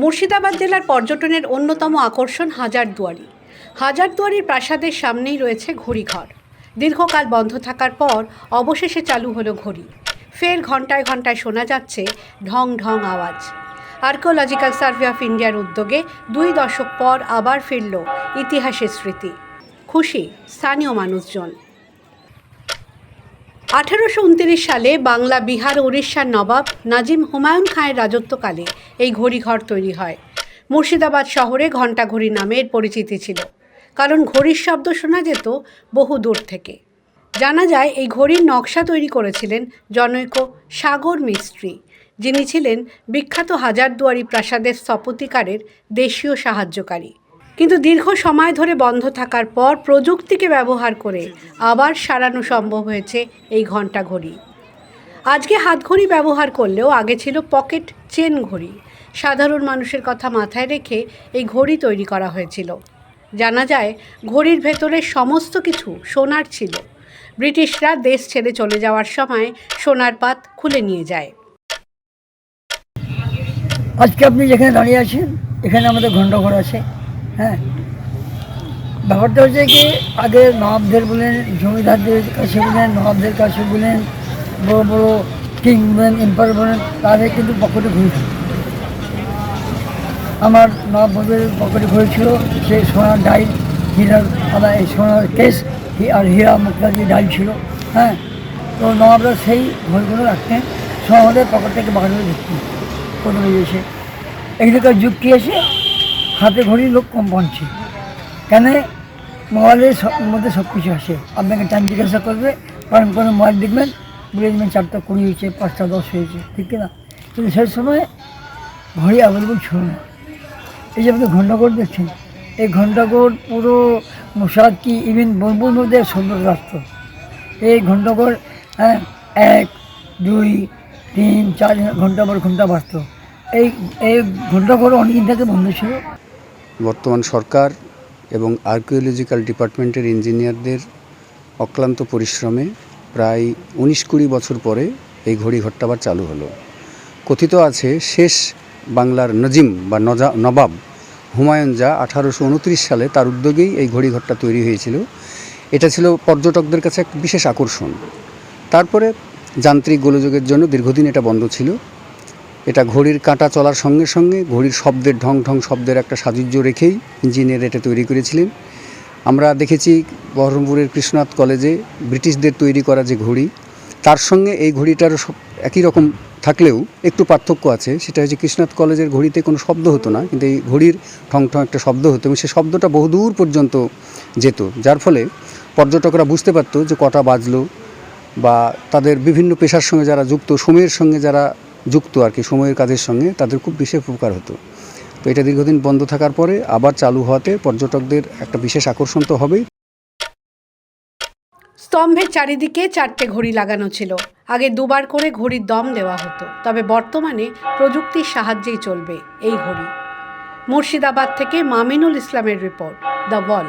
মুর্শিদাবাদ জেলার পর্যটনের অন্যতম আকর্ষণ হাজারদুয়ারি। হাজারদুয়ারির প্রাসাদের সামনেই রয়েছে ঘড়িঘর। দীর্ঘকাল বন্ধ থাকার পর অবশেষে চালু হলো ঘড়ি। ফের ঘন্টায় ঘন্টায় শোনা যাচ্ছে ঢং ঢং আওয়াজ। আর্কিওলজিক্যাল সার্ভে অফ ইন্ডিয়ার উদ্যোগে দুই দশক পর আবার ফিরল ইতিহাসের স্মৃতি। খুশি স্থানীয় মানুষজন। আঠারোশো উনত্রিশ সালে বাংলা, বিহার উড়িষ্যার নবাব নাজিম হুমায়ুন খাঁয়ের রাজত্বকালে এই ঘড়িঘর তৈরি হয়। মুর্শিদাবাদ শহরে ঘণ্টা ঘড়ি নামে এর পরিচিতি ছিল, কারণ ঘড়ির শব্দ শোনা যেত বহু দূর থেকে। জানা যায়, এই ঘড়ির নকশা তৈরি করেছিলেন জনৈক সাগর মিস্ত্রি, যিনি ছিলেন বিখ্যাত হাজারদুয়ারি প্রাসাদের স্থপতিকারের দেশীয় সাহায্যকারী। কিন্তু দীর্ঘ সময় ধরে বন্ধ থাকার পর প্রযুক্তিকে ব্যবহার করে আবার সারানো সম্ভব হয়েছে এই ঘণ্টা ঘড়ি। আজকে হাত ঘড়ি ব্যবহার করলেও আগে ছিল পকেট চেন ঘড়ি। সাধারণ মানুষের কথা মাথায় রেখে এই ঘড়ি তৈরি করা হয়েছিল। জানা যায়, ঘড়ির ভেতরে সমস্ত কিছু সোনার ছিল। ব্রিটিশরা দেশ ছেড়ে চলে যাওয়ার সময় সোনার পাত খুলে নিয়ে যায়। আজকে আপনি যেখানে দাঁড়িয়ে আছেন, এখানে আমাদের ঘণ্টাঘর আছে। হ্যাঁ। ব্যাপারটা হচ্ছে কি, আগে নবাবদের বলেন, জমিদারদের কাছে বলেন, নবাবদের কাছে বলেন, বড় বড় কিং বলেন এম্পায়ার বলেন, তাদের কিন্তু পকেটে ঘুরে থাকে আমার নবাবদের পকেটে ঘুরে ছিল সে সোনার ডাইল হীরার আদা, এই সোনার কেস আর হীরা মুক্তা দিয়ে ডাইল ছিল হ্যাঁ। তো নবাবরা সেই ঘরগুলো রাখতেন সব আমাদের পকেট থেকে বার করে দেখতেন কোনো এসে। এখানকার যুগ কি আছে হাতে ঘড়ি লোক কম পাচ্ছে কেন? মোবাইলের মধ্যে সব কিছু আসে। আপনাকে টাইম জিজ্ঞাসা করবে, কারণ কোনো মোবাইল দেখবেন বলে দেবেন চারটা কুড়ি হয়েছে, পাঁচটা দশ হয়েছে, ঠিক না কিন্তু সেই সময় ঘড়ি অ্যাভেলেবল ছিল না। এই যে আপনি ঘণ্টাকোট দেখছেন, এই ঘণ্টাকোট পুরো মশাদ কি ইভেন বলবুর মধ্যে সুন্দর রাখত এই ঘণ্টাকোট হ্যাঁ এক, দুই, তিন, চার ঘণ্টা পর ঘণ্টা বাড়ত এই এই ঘণ্টাকোট অনেকদিন থেকে বন্ধ ছিল। বর্তমান সরকার এবং আর্কিওলজিক্যাল ডিপার্টমেন্টের ইঞ্জিনিয়ারদের অক্লান্ত পরিশ্রমে প্রায় উনিশ কুড়ি বছর পরে এই ঘড়িঘরটা আবার চালু হলো। কথিত আছে, শেষ বাংলার নজিম বা নজা নবাব হুমায়ুন যা আঠারোশো উনত্রিশ সালে তার উদ্যোগেই এই ঘড়িঘরটা তৈরি হয়েছিল। এটা ছিল পর্যটকদের কাছে এক বিশেষ আকর্ষণ। তারপরে যান্ত্রিক গোলযোগের জন্য দীর্ঘদিন এটা বন্ধ ছিল। এটা ঘড়ির কাঁটা চলার সঙ্গে সঙ্গে ঘড়ির শব্দের ঢং ঢং শব্দের একটা সাজুজ্য রেখেই ইঞ্জিনিয়ার এটা তৈরি করেছিলেন। আমরা দেখেছি বহরমপুরের কৃষ্ণনাথ কলেজে ব্রিটিশদের তৈরি করা যে ঘড়ি, তার সঙ্গে এই ঘড়িটার সব একই রকম থাকলেও একটু পার্থক্য আছে। সেটা হচ্ছে কৃষ্ণনাথ কলেজের ঘড়িতে কোনো শব্দ হতো না, কিন্তু এই ঘড়ির ঠং ঠং একটা শব্দ হতো এবং সেই শব্দটা বহুদূর পর্যন্ত যেত। যার ফলে পর্যটকরা বুঝতে পারতো যে কটা বাজলো বা তাদের বিভিন্ন পেশার সঙ্গে যারা যুক্ত সময়ের সঙ্গে যারা যুক্ত আর কি, সময়ের কাজের সঙ্গে তাদের খুব বিশেষ উপকার হতো। তো এটা দীর্ঘদিন বন্ধ থাকার পরে আবার চালু হওয়াতে পর্যটকদের একটা বিশেষ আকর্ষণ তো হবেই। স্তম্ভের চারিদিকে চারটে ঘড়ি লাগানো ছিল। আগে দুবার করে ঘড়ির দম দেওয়া হতো, তবে বর্তমানে প্রযুক্তির সাহায্যেই চলবে এই ঘড়ি। মুর্শিদাবাদ থেকে মামিনুল ইসলামের রিপোর্ট, দ্য ওয়াল।